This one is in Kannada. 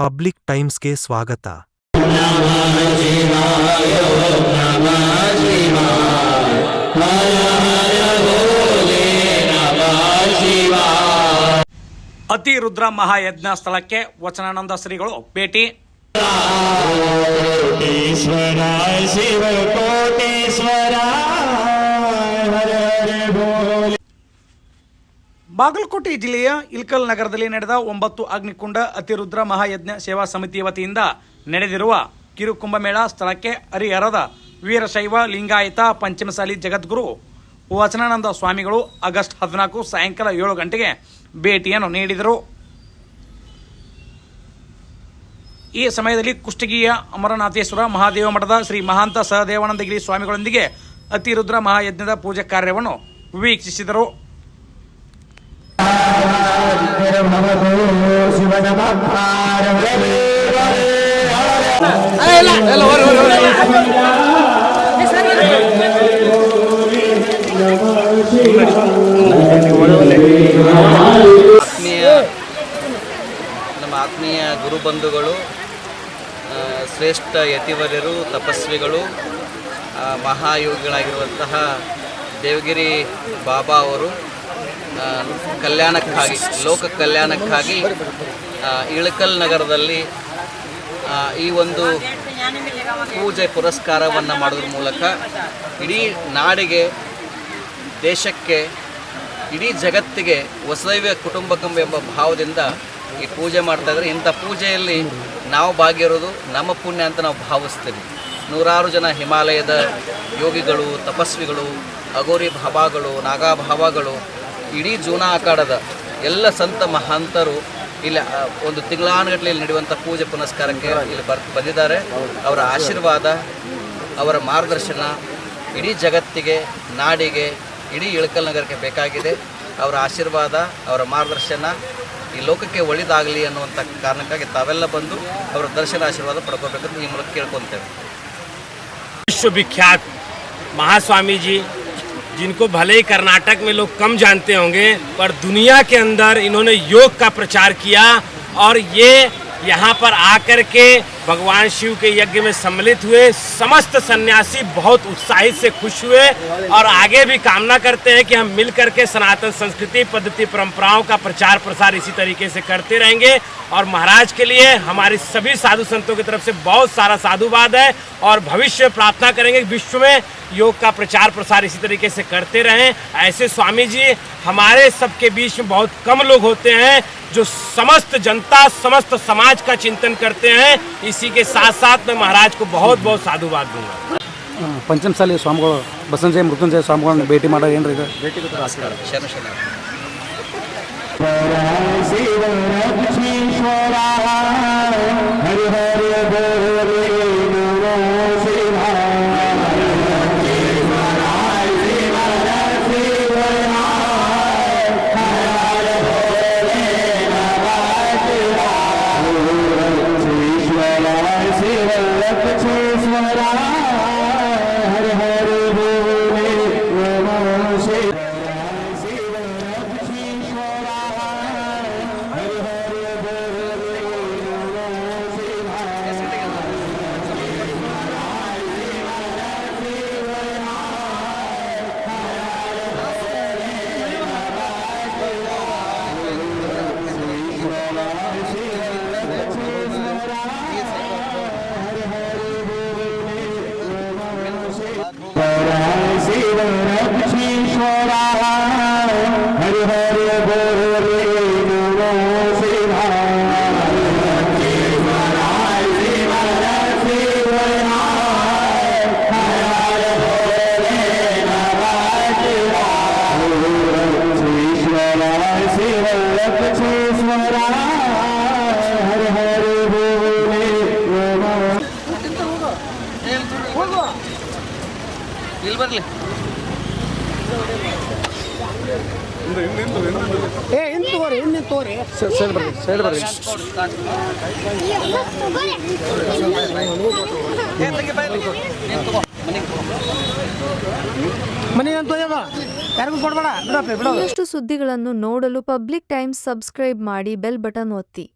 ಪಬ್ಲಿಕ್ ಟೈಮ್ಸ್ಗೆ ಸ್ವಾಗತ. ಅತಿ ರುದ್ರ ಮಹಾಯಜ್ಞ ಸ್ಥಳಕ್ಕೆ ವಚನಾನಂದ ಶ್ರೀಗಳು ಭೇಟಿ. ಶಿವ ಬಾಗಲಕೋಟೆ ಜಿಲ್ಲೆಯ ಇಲ್ಕಲ್ ನಗರದಲ್ಲಿ ನಡೆದ ಒಂಬತ್ತು ಅಗ್ನಿಕುಂಡ ಅತಿರುದ್ರ ಮಹಾಯಜ್ಞ ಸೇವಾ ಸಮಿತಿ ವತಿಯಿಂದ ನಡೆದಿರುವ ಕಿರುಕುಂಭಮೇಳ ಸ್ಥಳಕ್ಕೆ ಹರಿಹರದ ವೀರಶೈವ ಲಿಂಗಾಯತ ಪಂಚಮಸಾಲಿ ಜಗದ್ಗುರು ವಚನಾನಂದ ಸ್ವಾಮಿಗಳು ಆಗಸ್ಟ್ ಹದಿನಾಲ್ಕು ಸಾಯಂಕಾಲ ಏಳು ಗಂಟೆಗೆ ಭೇಟಿಯನ್ನು ನೀಡಿದರು. ಈ ಸಮಯದಲ್ಲಿ ಕುಷ್ಟಗಿಯ ಅಮರನಾಥೇಶ್ವರ ಮಹಾದೇವ ಮಠದ ಶ್ರೀ ಮಹಾಂತ ಸಹದೇವಾನಂದಗಿರಿ ಸ್ವಾಮಿಗಳೊಂದಿಗೆ ಅತಿರುದ್ರ ಮಹಾಯಜ್ಞದ ಪೂಜಾ ಕಾರ್ಯವನ್ನು ವೀಕ್ಷಿಸಿದರು. ಆತ್ಮೀಯ ನಮ್ಮ ಆತ್ಮೀಯ ಗುರುಬಂಧುಗಳು ಶ್ರೇಷ್ಠ ಯತಿವರ್ಯರು ತಪಸ್ವಿಗಳು ಮಹಾಯೋಗಿಗಳಾಗಿರುವಂತಹ ದೇವಗಿರಿ ಬಾಬಾ ಅವರು ಕಲ್ಯಾಣಕ್ಕಾಗಿ, ಲೋಕ ಕಲ್ಯಾಣಕ್ಕಾಗಿ ಇಳಕಲ್ ನಗರದಲ್ಲಿ ಈ ಒಂದು ಪೂಜೆ ಪುರಸ್ಕಾರವನ್ನು ಮಾಡೋದ್ರ ಮೂಲಕ ಇಡೀ ನಾಡಿಗೆ, ದೇಶಕ್ಕೆ, ಇಡೀ ಜಗತ್ತಿಗೆ ವಸುದೈವ ಕುಟುಂಬಕಂ ಎಂಬ ಭಾವದಿಂದ ಈ ಪೂಜೆ ಮಾಡ್ತಾ ಇದ್ದಾರೆ. ಇಂಥ ಪೂಜೆಯಲ್ಲಿ ನಾವು ಭಾಗಿರೋದು ನಮ್ಮ ಪುಣ್ಯ ಅಂತ ನಾವು ಭಾವಿಸ್ತೀವಿ. ನೂರಾರು ಜನ ಹಿಮಾಲಯದ ಯೋಗಿಗಳು, ತಪಸ್ವಿಗಳು ಅಗೋರಿ ಭಾಬಾಗಳು ನಾಗಾ ಭಾಬಾಗಳು ಇಡೀ ಜೂನ ಆಕಾಡದ ಎಲ್ಲ ಸಂತ ಮಹಾಂತರು ಇಲ್ಲಿ ಒಂದು ತಿಂಗಳಾನುಗಟ್ಟಲೆ ಇಲ್ಲಿ ನಡೆಯುವಂಥ ಪೂಜೆ ಪುನಸ್ಕಾರಕ್ಕೆ ಇಲ್ಲಿ ಬರ್, ಬಂದಿದ್ದಾರೆ. ಅವರ ಆಶೀರ್ವಾದ, ಅವರ ಮಾರ್ಗದರ್ಶನ ಇಡೀ ಜಗತ್ತಿಗೆ, ನಾಡಿಗೆ, ಇಡೀ ಇಳಕಲ್ ನಗರಕ್ಕೆ ಬೇಕಾಗಿದೆ. ಅವರ ಆಶೀರ್ವಾದ, ಅವರ ಮಾರ್ಗದರ್ಶನ ಈ ಲೋಕಕ್ಕೆ ಒಳ್ಳೆಯದಾಗಲಿ ಅನ್ನುವಂಥ ಕಾರಣಕ್ಕಾಗಿ ತಾವೆಲ್ಲ ಬಂದು ಅವರ ದರ್ಶನ ಆಶೀರ್ವಾದ ಪಡ್ಕೋಬೇಕಂತ ಈ ಮೂಲಕ ಕೇಳ್ಕೊತೇವೆ. ವಿಶ್ವವಿಖ್ಯಾತ ಮಹಾಸ್ವಾಮೀಜಿ जिनको भले ही कर्नाटक में लोग कम जानते होंगे, पर दुनिया के अंदर इन्होंने योग का प्रचार किया और ये यहाँ पर आकर के भगवान शिव के यज्ञ में सम्मिलित हुए। समस्त सन्यासी बहुत उत्साहित से खुश हुए और आगे भी कामना करते हैं कि हम मिल करके सनातन संस्कृति, पद्धति, परंपराओं का प्रचार प्रसार इसी तरीके से करते रहेंगे। और महाराज के लिए हमारी सभी साधु संतों की तरफ़ से बहुत सारा साधुवाद है और भविष्य प्रार्थना करेंगे विश्व में योग का प्रचार प्रसार इसी तरीके से करते रहें। ऐसे स्वामी जी हमारे सबके बीच में बहुत कम लोग होते हैं जो समस्त जनता समस्त समाज का चिंतन करते हैं। इसी के साथ साथ मैं महाराज को बहुत बहुत साधुवाद दूँगा। पंचम साल स्वामी बसंजय मृत्युंजय स्वामी भेटी माता ऐन भेटी को। see the look at you for Lakshmeshwar ಹರಿ ಹರಿ ಭೋಲೆ ನಮೋ ಶಿವಾಯ ಇನ್ನು ತೋರಿ ಬರಲಿ ಸೈಡ್ ಬರ್ರಿ ಬರ್ರಿ. ಇನ್ನಷ್ಟು ಸುದ್ದಿಗಳನ್ನು ನೋಡಲು ಪಬ್ಲಿಕ್ ಟೈಮ್ಸ್ ಸಬ್ಸ್ಕ್ರೈಬ್ ಮಾಡಿ ಬೆಲ್ ಬಟನ್ ಒತ್ತಿ.